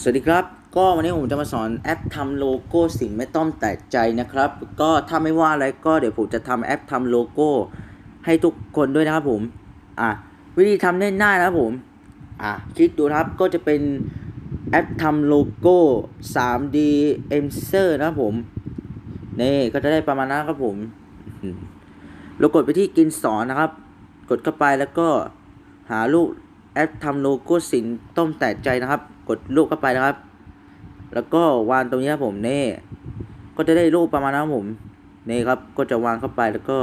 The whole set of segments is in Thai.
สวัสดีครับ ก็วันนี้ผมจะมาสอนแอปทำโลโก้สิ่งไม่ต้องแตกใจนะครับ ก็ถ้าไม่ว่าอะไรก็เดี๋ยวผมจะทำแอปทำโลโก้ให้ทุกคนด้วยนะครับผม อะวิธีทำง่ายๆนะครับผม อะคลิกดูครับก็จะเป็นแอปทำโลโก้ 3D e m s e r นะครับผม นี่ก็จะได้ประมาณนั้นครับผม เรากดไปที่กินสอนนะครับ กดเข้าไปแล้วก็หารูปแอปทำโลโก้สินต้มแตกใจนะครับ ดรูปเข้าไปนะครับ แล้วก็วางตรงนี้ครับผมนี่ก็จะได้รูปประมาณนั้นครับผมนี่ครับก็จะวางเข้าไปแล้วก็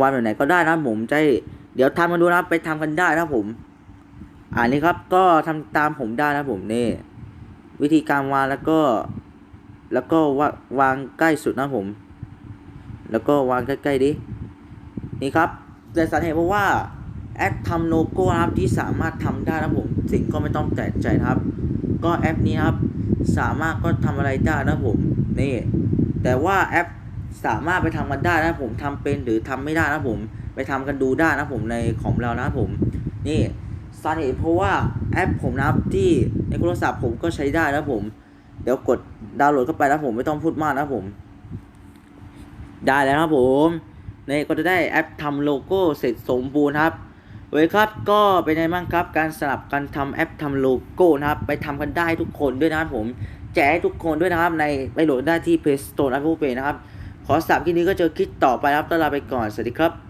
วางแบบไหนก็ได้นะครับผมจะให้เดี๋ยวทำกันดูนะครับไปทำกันได้นะครับผมอ่านี่ครับก็ทำตามผมได้นะครับผมนี่วิธีการวางแล้วก็ แล้วก็วาวางใกล้สุดนะผม แล้วก็วางใกล้ๆดิ นี่ครับแต่สาเหตุเพราะว่า แอปทำโลโก้ครับที่สามารถทำได้นะผมสิ่งก็ไม่ต้องแตกใจครับ ก็แอปนี้ครับสามารถก็ทำอะไรได้นะผมนี่แต่ว่าแอปสามารถไปทำกันได้นะผมทำเป็นหรือทำไม่ได้นะผม ไปทำกันดูได้นะผมในของเรานะผมนี่สาเหตุเพราะว่าแอปผมนะครับที่ในโทรศัพท์ผมก็ใช้ได้นะผม เดี๋ยวกดดาวน์โหลดเข้าไปนะผมไม่ต้องพูดมากนะผม ได้แล้วนะผมนี่ก็จะได้แอปทำโลโก้เสร็จสมบูรณ์ครับ เว้ยครับก็เป็นไงบ้างครับการสลับกันทำแอปทำโลโก้นะครับ ไปทำกันได้ทุกคนด้วยนะครับผม แจกให้ทุกคนด้วยนะครับ ในไปโหลดได้ที่ Play Store และ Apple Pay นะครับ ขอสามคลิปนี้ก็เจอคลิปต่อไปนะครับตอนลาไปก่อน สวัสดีครับ